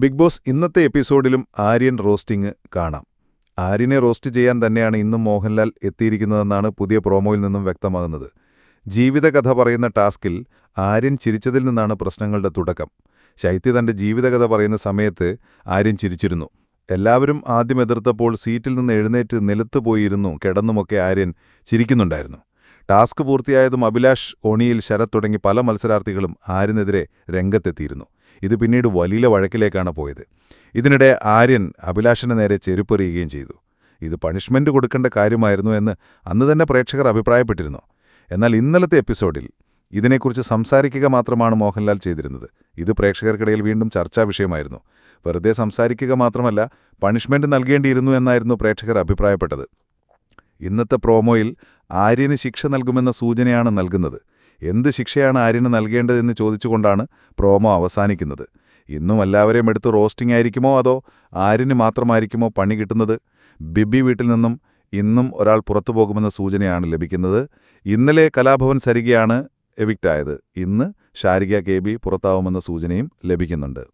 Big boss ഇന്നത്തെ എപ്പിസോഡിലും Aryan roasting കാണാം. ആര്യനെ roast ചെയ്യാൻ തന്നെയാണ് ഇന്നും മോഹൻലാൽ എത്തിയിരിക്കുന്നതെന്നാണ് പുതിയ പ്രോമോയിൽ നിന്നും വ്യക്തമാകുന്നത്. ജീവിതകഥ പറയുന്ന ടാസ്കിൽ ആര്യൻ ചിരിച്ചതിൽ നിന്നാണ് പ്രശ്നങ്ങളുടെ തുടക്കം. ശൈത്യ തന്റെ ജീവിതകഥ പറയുന്ന സമയത്ത് ആര്യൻ ചിരിച്ചിരുന്നു. എല്ലാവരും ആദ്യം എതിർത്തപ്പോൾ സീറ്റിൽ നിന്ന് എഴുന്നേറ്റ് നിലത്ത് പോയിരുന്നു കിടന്നുമൊക്കെ ആര്യൻ ചിരിക്കുന്നുണ്ടായിരുന്നു. ടാസ്ക് പൂർത്തിയായതും അഭിലാഷ് ഓണിയിൽ ശരത് തുടങ്ങി പല മത്സരാർത്ഥികളും ആര്യനെതിരെ രംഗത്തെത്തിയിരുന്നു. ഇത് പിന്നീട് വലിയ വഴക്കിലേക്കാണ് പോയത്. ഇതിനിടെ ആര്യൻ അഭിലാഷിന് നേരെ ചെരുപ്പെറിയുകയും ചെയ്തു. ഇത് പണിഷ്മെന്റ് കൊടുക്കേണ്ട കാര്യമായിരുന്നു എന്ന് അന്ന് തന്നെ പ്രേക്ഷകർ അഭിപ്രായപ്പെട്ടിരുന്നു. എന്നാൽ ഇന്നലത്തെ എപ്പിസോഡിൽ ഇതിനെക്കുറിച്ച് സംസാരിക്കുക മാത്രമാണ് മോഹൻലാൽ ചെയ്തിരുന്നത്. ഇത് പ്രേക്ഷകർക്കിടയിൽ വീണ്ടും ചർച്ചാ വിഷയമായിരുന്നു. വെറുതെ സംസാരിക്കുക മാത്രമല്ല പണിഷ്മെന്റ് നൽകേണ്ടിയിരുന്നു എന്നായിരുന്നു പ്രേക്ഷകർ അഭിപ്രായപ്പെട്ടത്. ഇന്നത്തെ പ്രോമോയിൽ ആര്യന് ശിക്ഷ നൽകുമെന്ന സൂചനയാണ് നൽകുന്നത്. എന്ത് ശിക്ഷയാണ് ആര്യന് നൽകേണ്ടതെന്ന് ചോദിച്ചുകൊണ്ടാണ് പ്രോമോ അവസാനിക്കുന്നത്. ഇന്നും എല്ലാവരെയും എടുത്ത് റോസ്റ്റിംഗ് ആയിരിക്കുമോ അതോ ആര്യന് മാത്രമായിരിക്കുമോ പണി കിട്ടുന്നത്? ബിബി വീട്ടിൽ നിന്നും ഇന്നും ഒരാൾ പുറത്തു പോകുമെന്ന സൂചനയാണ് ലഭിക്കുന്നത്. ഇന്നലെ കലാഭവൻ സരികയാണ് എവിക്റ്റായത്. ഇന്ന് ഷാരിക കെ ബി പുറത്താവുമെന്ന സൂചനയും ലഭിക്കുന്നുണ്ട്.